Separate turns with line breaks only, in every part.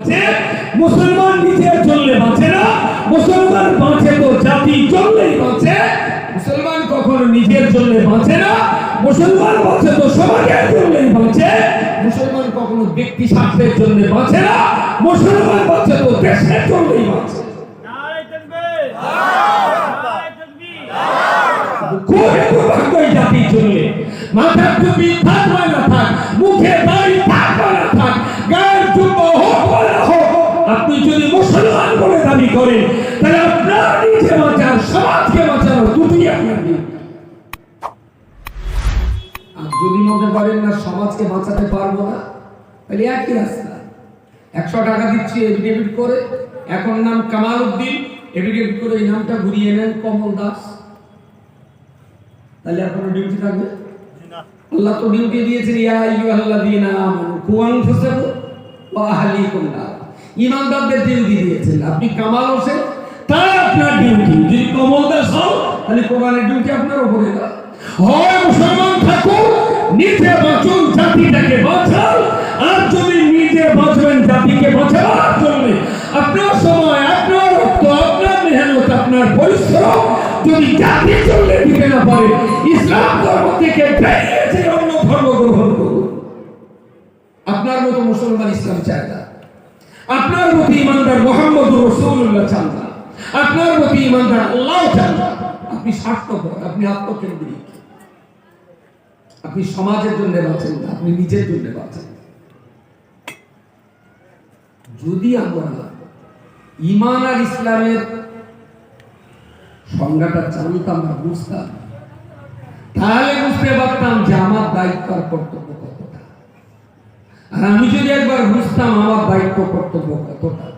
মুসলমান নিজে চললে বাঁচে না। মুসলমান বাঁচে তো জাতি চললেই বাঁচে। মুসলমান কখনো নিজের চললে বাঁচে না। মুসলমান বাঁচে তো সমাজের চললেই বাঁচে। মুসলমান কখনো ব্যক্তি স্বার্থের জন্য বাঁচে না। মুসলমান বাঁচে তো দেশের চললেই বাঁচে। করে দুর্ভাগ্য এই মাথার টুপি থাক না থাক মুখে দাড়ি থাক না থাক গায়ের না হোক আপনি যদি মুসলমান বলে দাবি করেন, তাহলে আপনার নিজে বাঁচার, সমাজকে বাঁচানো দুটি আপনার যদি মনে করেন না সমাজকে বাঁচাতে পারব না, তাহলে একই রাস্তা। একশো টাকা দিচ্ছি এফিডেভিট করে, এখন নাম কামাল উদ্দিন এফিডেভিট করে এই নামটা ঘুরিয়ে নেন কমল দাস। তাহলে কোনো ডিউটি থাকবে? আল্লাহ তো ডিউটি দিয়েছেন, ইয়া আইয়ুহাল্লাযীনা আমানু কু আনফুসাকুম ওয়া আহলিকুম নার। ঈমানদারদের ডিউটি দিয়েছেন। আপনি কামাল হোসেন তাই আপনার ডিউটি। যদি কমল দাস হন, তাহলে কোরআনের ডিউটি আপনার উপরে হয় মুসলমান থাকুন নিজে বাঁচুন জাতিটাকে বাঁচান, আর যদি নিজে বাঁচবেন জাতিকে বাঁচাবার জন্য, আপনার সময়, আপনার রক্ত, আপনার মেহনত, আপনার পরিশ্রম, যদি জাতি চললে দিতে না পারে, ইসলাম ধর্ম থেকে বেরিয়েছে অন্য ধর্ম গ্রহণ করুন। আপনার মতো মুসলমান ইসলাম চায় না। আপনার মতো ইমানদার মোহাম্মদ রসুল্লাহ চান না। আপনার মতো ইমানদার আল্লাহ চান না। আপনি স্বার্থপর, আপনি আত্মকেন্দ্রিক। আপনি সমাজের জন্য বাঁচেন না, আপনি নিজের জন্য বাঁচেন। যদি আমরা ইমান আর ইসলামের সংজ্ঞাটা জানতাম আর বুঝতাম, তাহলে বুঝতে পারতাম যে আমার দায়িত্ব আর কর্তব্য আর আমি যদি একবার বুঝতাম আমার দায়িত্ব, কর্তব্য কতটা,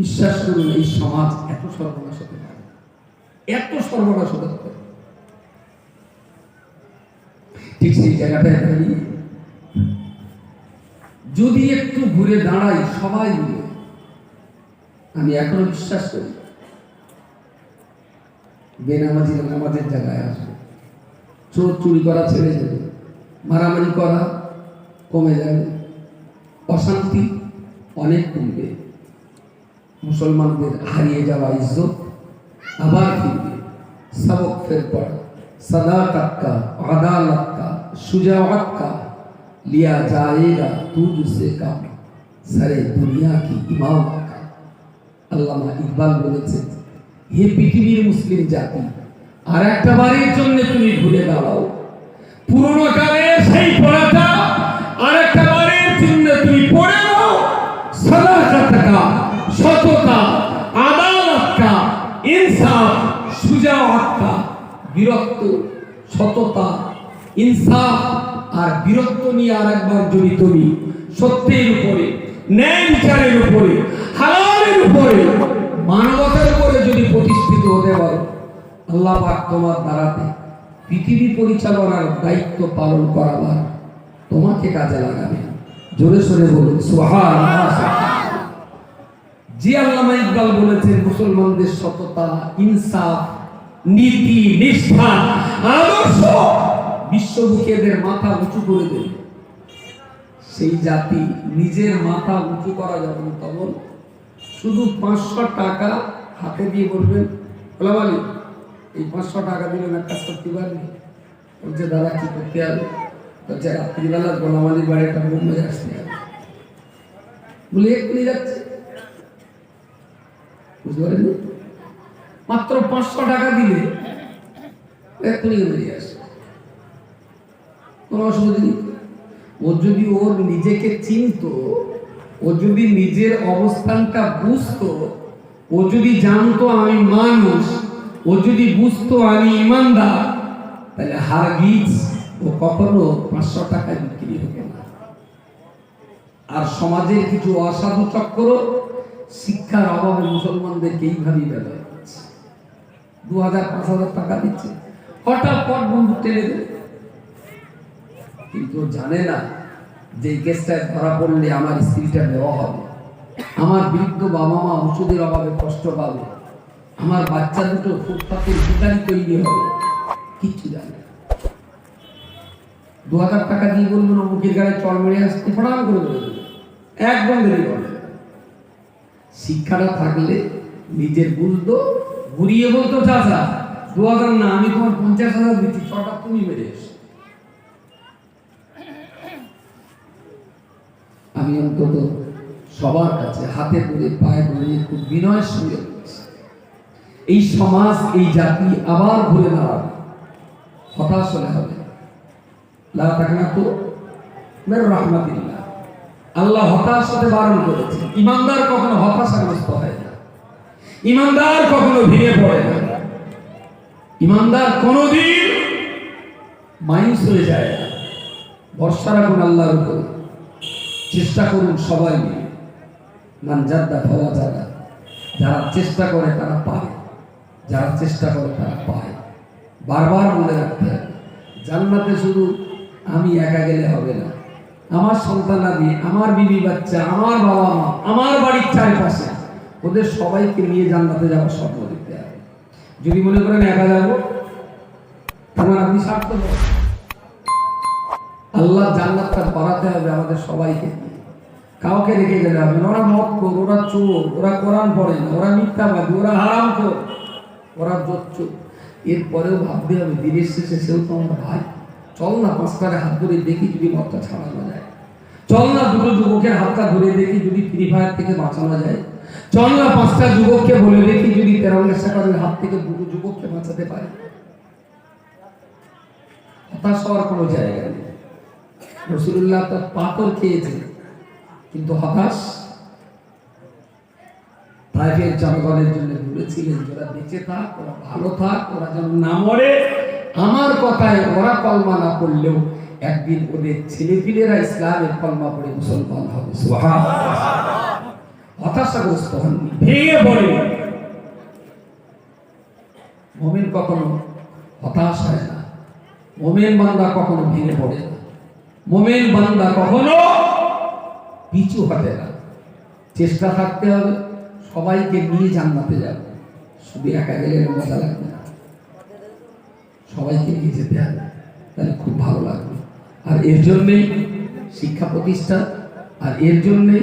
বিশ্বাস করুন, এই সমাজ এত সর্বনাশ হতে পারে। এত সর্বনাশ হতে পারে। ঠিক সেই জায়গাটায় যদি একটু ঘুরে দাঁড়াই সবাই মিলে, আমি এখনও বিশ্বাস করি, বেনামাজি নামাজের জায়গায় আসবে। চোর চুরি করা ছেড়ে যাবে, মারামারি করা কমে যাবে। অশান্তি অনেক কমবে। মুসলমানদের হারিয়ে যাওয়া ইজ্জত আবার ফিরবে। সবক ফের পড়া সদাকত কা আদালত কা সুজাওয়াত কা লিয়া জায়েগা তু জুসে কাম। সারে দুনিয়া কি ইমাম কা আল্লামা ইকবাল বলেছেন, হে পৃথিবীর মুসলিম জাতি আর একটা বাড়ির জন্য তুমি ঘুরে দাঁড়াও। পুরোনো কালে সেই পড়াটা আর একটা পড়ে নাও। ইনসাফ বিরক্ত সততা, ইনসাফ আর বিরক্ত নিয়ে যদি সত্যের উপরে, ন্যায় উপরে উপরে উপরে যদি প্রতিষ্ঠিত আল্লাহ পৃথিবী পরিচালনার দায়িত্ব পালন করাবার তোমাকে কাজে লাগাবে। জোরে সোরে বলুন, সুবহানাল্লাহ। জি, আল্লামা ইকবাল বলেছেন, মুসলমানদের সততা, ইনসাফ, নীতি, নিষ্ঠা, আদর্শ বিশ্বমুখী এদের মাথা উঁচু করে দেবে। সেই জাতি নিজের মাথা উঁচু করা যখন তখন শুধু পাঁচশো টাকা হাতে দিয়ে বলবেন বলা এই পাঁচশো টাকা দিলে না কাজ করতে পারবি বলছে, দাদা, কি করতে হবে? বলছে, রাত্রিবেলা গোলামালির বাড়ি একটা এক্ষুনি যাচ্ছে? বুঝতে পারেন মাত্র পাঁচশো টাকা দিলে বেরিয়ে আসে। কোনো অসুবিধা নেই। যদি ওর নিজেকে চিনত, ও যদি নিজের অবস্থানটা বুঝতো, ও যদি জানতো আমি মানুষ, ও যদি বুঝতো আমি ইমানদার, তাহলে হারগিজ ও কখনো পাঁচশো টাকায় বিক্রি হতো না। আর সমাজের কিছু অসাধু চক্র শিক্ষার অভাবে মুসলমানদেরকে এইভাবেই করছে। দু হাজার পাঁচ হাজার টাকা দিচ্ছে। হঠাৎ পট বন্ধু টেনে দেবে। কিন্তু জানে না যে কেসটায় ধরা পড়লে আমার স্ত্রীটা দেওয়া হবে। আমার বৃদ্ধ বাবা মা ওষুধের অভাবে কষ্ট পাবে। আমার বাচ্চা দুটো ফুটপাতের ভিকারি তৈরি হবে। কিচ্ছু জানে না। দু হাজার টাকা দিয়ে বলবেন অমুকের গাড়ি চল মেরে আসতে। ফটাম করে বলে দেবে একদম দেরি করবে না। শিক্ষাটা থাকলে নিজের বুঝতো ঘুরিয়ে বলতো, চাচা দু হাজার না, আমি তোমার পঞ্চাশ হাজার দিচ্ছি ছটা তুমি মেরে এসো। আমি অন্তত সবার কাছে হাতে করে পায়ে করে খুব বিনয়ের সঙ্গে এই সমাজ, এই জাতি আবার ঘুরে দাঁড়াবে। হতাশ হলে হবে। লা তাকনা তো মের রহমাতিল্লাহ। আল্লাহ হতাশ হতে বারণ করেছে ইমানদার কখনো হতাশাগ্রস্ত হয় না। ইমানদার কখনো ভেঙে পড়ে না। ইমানদার কোনোদিন মাইন্স হয়ে যায় না। ভরসা রাখুন আল্লাহর উপর। চেষ্টা করুন সবাই মিলে। মান জাদ্দা ফলা জাদা। যারা চেষ্টা করে, তারা পায়। যারা চেষ্টা করে, তারা পায়। বারবার মনে রাখতে হবে জান্নাতে শুধু আমি একা গেলে হবে না। আমার সন্তানাদি আমার বিবি বাচ্চা, আমার বাবা মা, আমার বাড়ির চারিপাশে। ওদের সবাইকে নিয়ে জান্নাতে যাওয়ার স্বপ্ন দেখতে হবে। যদি মনে করেন একা যাব, তাহলে আপনি স্বার্থ আল্লাহ জান্নাতটা করাতে হবে আমাদের সবাইকে কাউকে রেখে যেতে হবে। ওরা মত কর ওরা চোর, ওরা কোরআন পড়ে না, ওরা মিথ্যাবাদী ওরা হারাম কর ওরা জোচ্চু। এরপরেও ভাবতে হবে, দিনের শেষে সেও তো আমার ভাই। চল না পাঁচটারে হাত ধরে দেখি যদি মতটা ছাড়ানো যায়। চল না দুটো যুবকের হাতটা ধরে দেখি যদি ফ্রি ফায়ার থেকে বাঁচানো যায়। চল না পাঁচটা যুবককে বলে দেখি যদি তেরো নেশাকারের হাত থেকে দুটো যুবককে বাঁচাতে পারে। হতাশ হওয়ার কোনো জায়গা নেই। রসুল্লাহ তো পাথর খেয়েছে, কিন্তু হতাশ? তাইফের জনগণের জন্য বলেছিলেন যারা বেঁচে থাক ওরা ভালো থাক ওরা যেন না মরে। আমার কথায় ওরা কলমা না পড়লেও একদিন ওদের ছেলেপিলেরা ইসলামের কলমা পড়ে মুসলমান হবে। হতাশাগ্রস্ত হননি। ভেঙে পড়ে। মমিন কখনো হতাশ হয় না। মোমেন বান্দা কখনো ভেঙে পড়ে না। মোমেন বান্দা কখনো পিছু হটে না। চেষ্টা থাকতে হবে সবাইকে নিয়ে জান্নাতে যাবে। শুধু একা গেলে মজা লাগবে না। সবাইকে নিয়ে যেতে হবে তাহলে খুব ভালো লাগবে। আর এর জন্যেই শিক্ষা প্রতিষ্ঠান আর এর জন্যে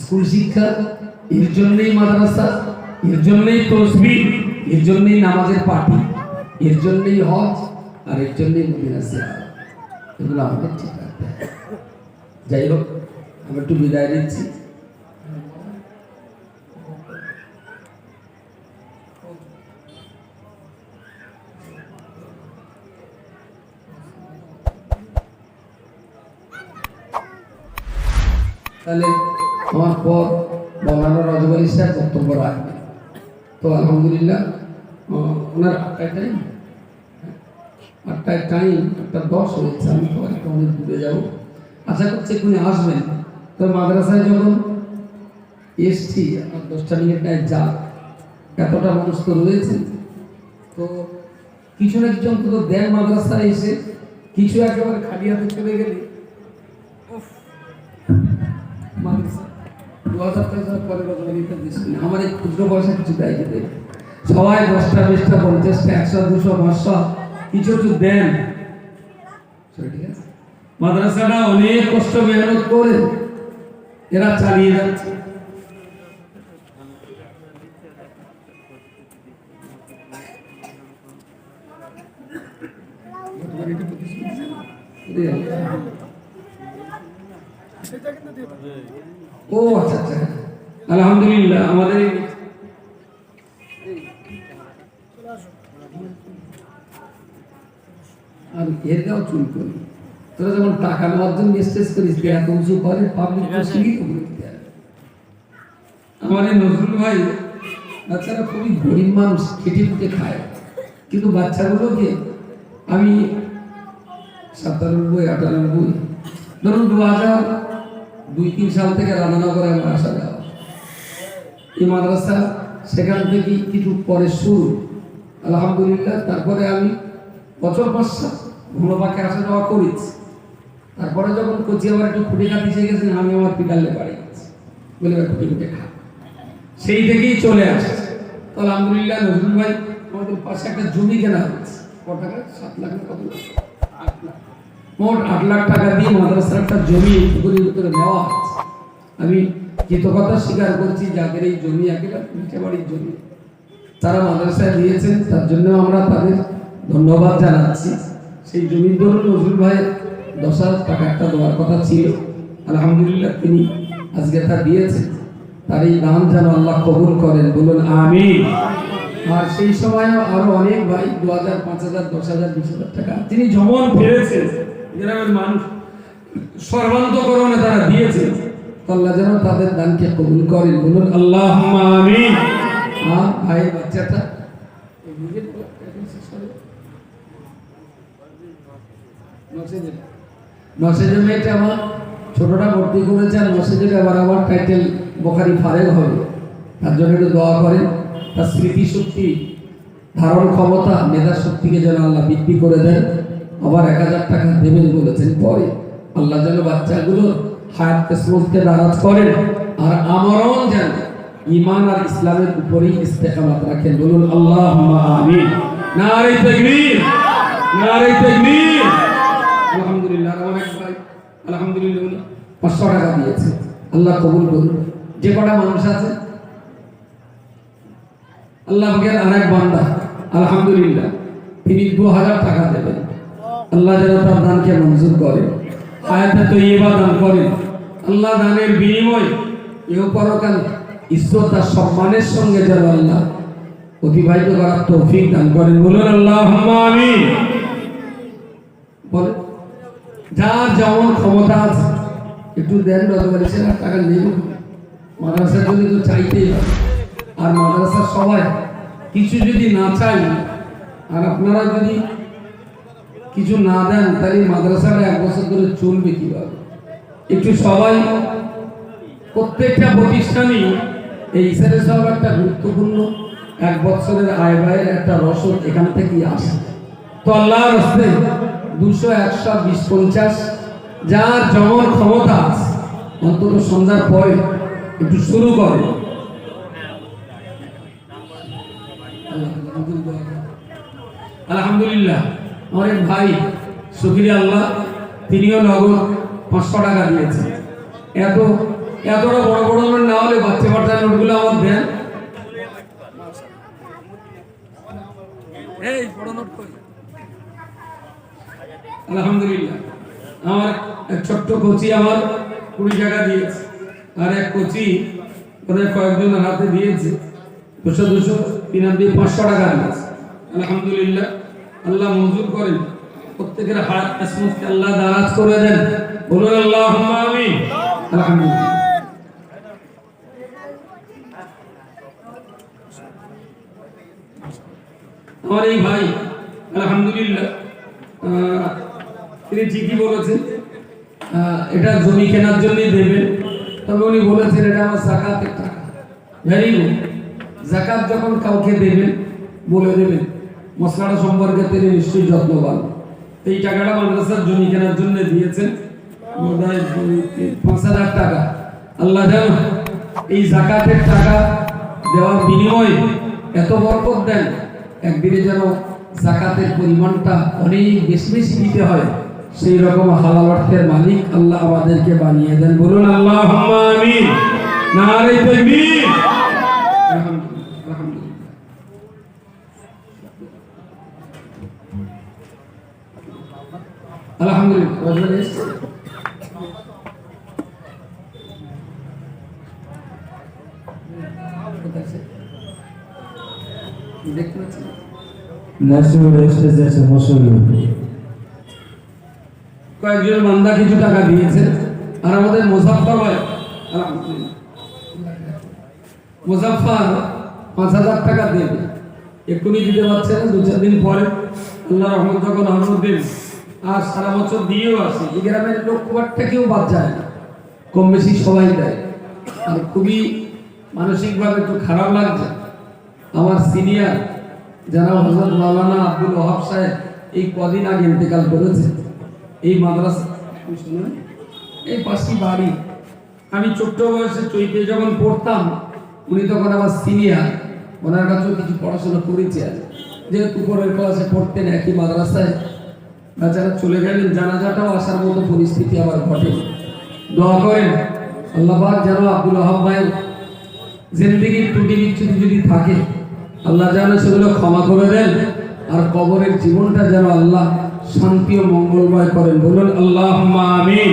স্কুল শিক্ষা, এর জন্যেই মাদ্রাসা, এর জন্যেই তসবি এর জন্যেই নামাজের পার্টি এর জন্যেই হজ, আর এর জন্যেই মদিনা জিয়ারত। এগুলো আমাদের ঠিক রাখতে যাই হোক, আমরা একটু বিদায় নিচ্ছি। তাহলে আমার পর মৌলানা রজবালি সাহেব বক্তব্য রাখবেন তো আলহামদুলিল্লাহ ওনার আটটায় টাইম আটটায় টাইম আটটা দশ হয়েছে আমি তো একটা অনেক দূরে যাব। আশা করছি এক্ষুনি আসবেন। তো মাদ্রাসায় যখন এসছি আমার দশটা মিনিটটায় যা এতটা মানুষ তো রয়েছে, তো কিছু না কিছু অন্তত দেন মাদ্রাসায় এসে কিছু একেবারে খালি হাতে চলে গেলে দু হাজার পরে রজনীতে আমার এই ক্ষুদ্র পয়সা কিছু দেয় যেতে সবাই দশটা বিশটা পঞ্চাশটা একশো দুশো পাঁচশো কিছু একটু দেন ঠিক আছে মাদ্রাসাটা অনেক কষ্ট মেহনত করে। এরা চালিয়ে যাচ্ছে। ও আচ্ছা আচ্ছা আলহামদুলিল্লাহ আমাদের এই- আর এর গাও চুল করি তোরা যখন টাকা নেওয়ার জন্য স্টেজ করিস এত উঁচু করে পাবলিক সিঙ্গি তো বলতে হবে। আমার এই নজরুল ভাই বাচ্চারা খুবই গরিব মানুষ খেটে ফুটে খায় কিন্তু বাচ্চাগুলোকে আমি সাতানব্বই আটানব্বই ধরুন দু হাজার দুই, তিন সাল থেকে রাধানগরে আমার আসা যাওয়া। এই মাদ্রাসা সেখান থেকে কিছু পরে শুরু। আলহামদুলিল্লাহ, তারপরে আমি বছর পাঁচ সাত ঘুমো পাখি আসা যাওয়া করেছি। তারপরে যখন কোচি আমার একটু খুঁটে শিখে গেছেন আমি আমার পিকালে বাড়ি বলে খুঁটে খুঁটে খা। সেই থেকেই চলে আসছে তো আলহামদুলিল্লাহ, নজরুল ভাই আমাদের পাশে একটা জমি কেনা হয়েছে। কত টাকা? সাত লাখ কত লাখ? মোট আট লাখ টাকা দিয়ে মাদ্রাসার একটা জমি পুকুরের ভিতরে নেওয়া হচ্ছে। আমি কৃতজ্ঞতা স্বীকার করছি যাদের এই জমি একেবারে বাড়ির জমি। তারা মাদ্রাসায় দিয়েছেন, তার জন্য আমরা তাদের ধন্যবাদ জানাচ্ছি। সেই জমির দরুন নজরুল ভাই দশ হাজার টাকা একটা দেওয়ার কথা ছিল। আলহামদুলিল্লাহ তিনি আজকে তা দিয়েছেন। তার এই দান যেন আল্লাহ কবুল করেন। বলুন আমি আর সেই সময়ও আরও অনেক ভাই দু হাজার, পাঁচ হাজার, দশ হাজার, বিশ হাজার টাকা। তিনি যেমন ফেরেছেন গ্রামের মানুষ সর্বান্তকরণে তারা দিয়েছেন আল্লাহ যেন তাদের দানকে কবুল করেন। বলুন আল্লাহ আমিন। আর ভাই, বাচ্চাটা। দোয়া শক্তি ধারণ ক্ষমতা মেধা শক্তিকে যেন আল্লাহ বৃদ্ধি করে দেন। আবার এক হাজার টাকা দেবেন বলেছেন পরে। আল্লাহ যেন বাচ্চাগুলো হায়াত কিসমতকে দারাজ করেন। আর যেন ইমান আর ইসলামের উপরেই ইস্তেকামাত রাখেন। বলুন আল্লাহ আমিন। আলহামদুলিল্লাহ এক ভাই। আলহামদুলিল্লাহ উনি পাঁচশো টাকা দিয়েছে। আল্লাহ কবুল করুন যে কটা মানুষ আছে? আল্লাহ পাকের আরেক বান্দা। আলহামদুলিল্লাহ, তিনি দু হাজার টাকা দেবেন। আল্লাহ যেন তার দানকে মঞ্জুর করেন আয়াতে তো ইবা দান করেন। আল্লাহ দানের বিনিময় এও পরকাল ঈশ্বর তার সম্মানের সঙ্গে যেন আল্লাহ অতিবাহিত করার তৌফিক দান করেন। বলুন আল্লাহ আমিন। বলে, যার যেমন ক্ষমতা আছে, একটু দেন রতবারি সে টাকা নেই মাদ্রাসার জন্য তো চাইতেই আর মাদ্রাসার সবাই কিছু যদি না চাই আর আপনারা যদি কিছু না দেন তাহলে মাদ্রাসাটা এক বছর ধরে চলবে কীভাবে একটু সবাই প্রত্যেকটা প্রতিষ্ঠানই এই ইসারে সব একটা গুরুত্বপূর্ণ এক বছরের আয় ব্যয়ের একটা রসদ এখান থেকেই আসে তো আল্লাহর হস্তে দুশো একশো বিশ পঞ্চাশ যার যেমন ক্ষমতা আছে অন্তত সন্ধ্যার পরে একটু শুরু করে আলহামদুলিল্লাহ এক ভাই শুক্রিয়া আল্লাহ, তিনিও নগদ পাঁচশো টাকা দিয়েছেন। এত, এতটা বড় বড় নোট না হলে বাচ্চা বাচ্চা নোটগুলো আমার দেন। আলহামদুলিল্লাহ। আমার এক ছোট্ট কোচি আমার কুড়ি টাকা দিয়েছে। আর এক কোচি ওদের কয়েকজন হাতে দিয়েছে। দুশো দুশো, তিন দিয়ে পাঁচশো টাকা দিয়েছে আলহামদুলিল্লাহ। আল্লাহ মঞ্জুর করেন। প্রত্যেকের হাত কিসমতকে আল্লাহ দারাজ করে দেন। বলুন আল্লাহ আমিন। আলহামদুলিল্লাহ। আমার এই ভাই, আলহামদুলিল্লাহ তিনি ঠিকই বলেছেন। এটা জমি কেনার জন্যই দেবেন। তবে উনি বলেছেন, এটা আমার জাকাতের টাকা। ভেরি গুড জাকাত যখন কাউকে দেবেন, বলে দেবেন। মশলাটা সম্পর্কে তিনি নিশ্চয়ই যত্নবান। এই টাকাটা মাদ্রাসার জমি কেনার জন্য দিয়েছেন। পাঁচ হাজার টাকা। আল্লাহ যেন এই জাকাতের টাকা দেওয়ার বিনিময়ে এত বরকত দেন, একদিনে যেন জাকাতের পরিমাণটা অনেক বেশি বেশি দিতে হয়। সেই রকম হালাল অর্থের মালিক আল্লাহ আমাদেরকে বানিয়ে দেন। বলুন আল্লাহ আমিন। নারে তাকবীর আলহামদুলিল্লাহ আলহামদুলিল্লাহ আলহামদুলিল্লাহ রজনী এসছে? কোথায় আছে? দেখতে পাচ্ছি
ন্যাশনাল স্টেজে আছে
কয়েকজন বান্দা কিছু টাকা দিয়েছে আর আমাদের মুজাফফর ভাই। মুজাফফর পাঁচ হাজার টাকা দেবে এক্ষুনি দিতে পারছে না দু চার দিন পরে আল্লাহ রহমত যখন রহমত দেবে আর সারা বছর দিয়েও আসে। এই গ্রামের লোক কেউ বাদ যায় না। কম বেশি সবাই দেয়। আর খুবই মানসিকভাবে একটু খারাপ লাগছে। আমার সিনিয়র যারা হজরত মাওলানা আব্দুল ওহাব সাহেব এই কদিন আগে ইন্তেকাল করেছে। এই মাদ্রাসা এই পাশি বাড়ি। আমি ছোট্ট বয়সে চৈতে যখন পড়তাম, উনি তখন আমার সিনিয়র ওনার কাছেও কিছু পড়াশোনা করেছি আর যেহেতু উপরের ক্লাসে পড়তেন একই মাদ্রাসায় বেচারা চলে গেলেন, জানাজাটাও আসার মতো পরিস্থিতি আবার ঘটে। দোয়া করেন, আল্লাহ পাক যেন আব্দুল আহাব ভাইয়ের জিন্দিগির ত্রুটি বিচ্ছুতি যদি থাকে, আল্লাহ যেন সেগুলো ক্ষমা করে দেন, আর কবরের জীবনটা যেন আল্লাহ শান্তি ও মঙ্গলময় করেন। বলুন আল্লাহ আমিন।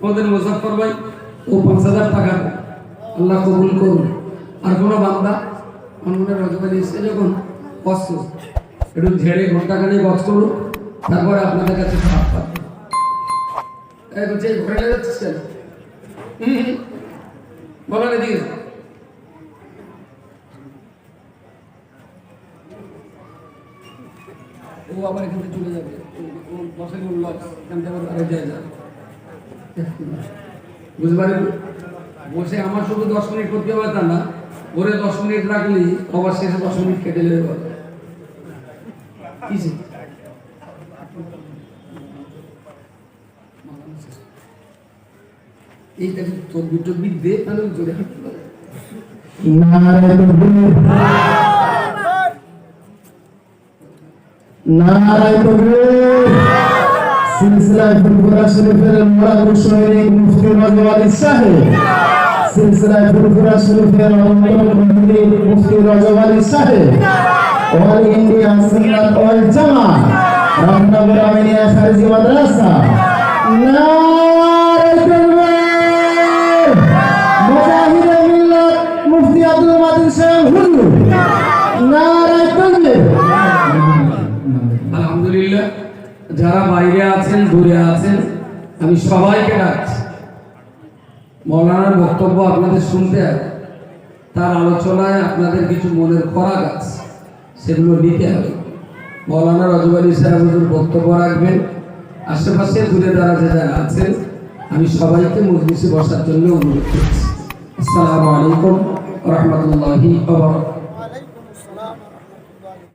আমাদের মুজাফফর ভাই, ও পাঁচ হাজার টাকা আল্লাহ কবুল করুন। আর কোনো বান্দা অন্য রজবানি এসে যখন একটু ঝেড়ে ঘন্টাখানি বচ করুন, তারপরে আপনাদের কাছে খারাপ পাবে। ঘরে ও আবার এখান চলে যাবে। বসে থেকে আবার বুঝতে বসে আমার শুধু দশ মিনিট করতে তা না ওরে দশ মিনিট রাখলি আবার শেষে দশ মিনিট কেটে নেবে বলে কিসে এইটা তদ্বির টদ্বির দে তাহলে জোরে হাঁটতে পারে
নারায় তকবীর সাহেব। অল ইন্ডিয়া সুন্নাত ওয়াল
আলহামদুলিল্লাহ, যারা বাইরে আছেন, দূরে আছেন, আমি সবাইকে ডাকছি। মৌলানার বক্তব্য আপনাদের শুনতে তার আলোচনায় আপনাদের কিছু মনের খোরাক আছে। সেগুলো নিতে হবে। মৌলানা সাহেব হুজুর বক্তব্য রাখবেন। আশেপাশে দূরে দাঁড়াতে যারা আছেন, আমি সবাইকে মজলিসে বসার জন্য অনুরোধ করছি। আসসালামু আলাইকুম রহমতুল্লাহি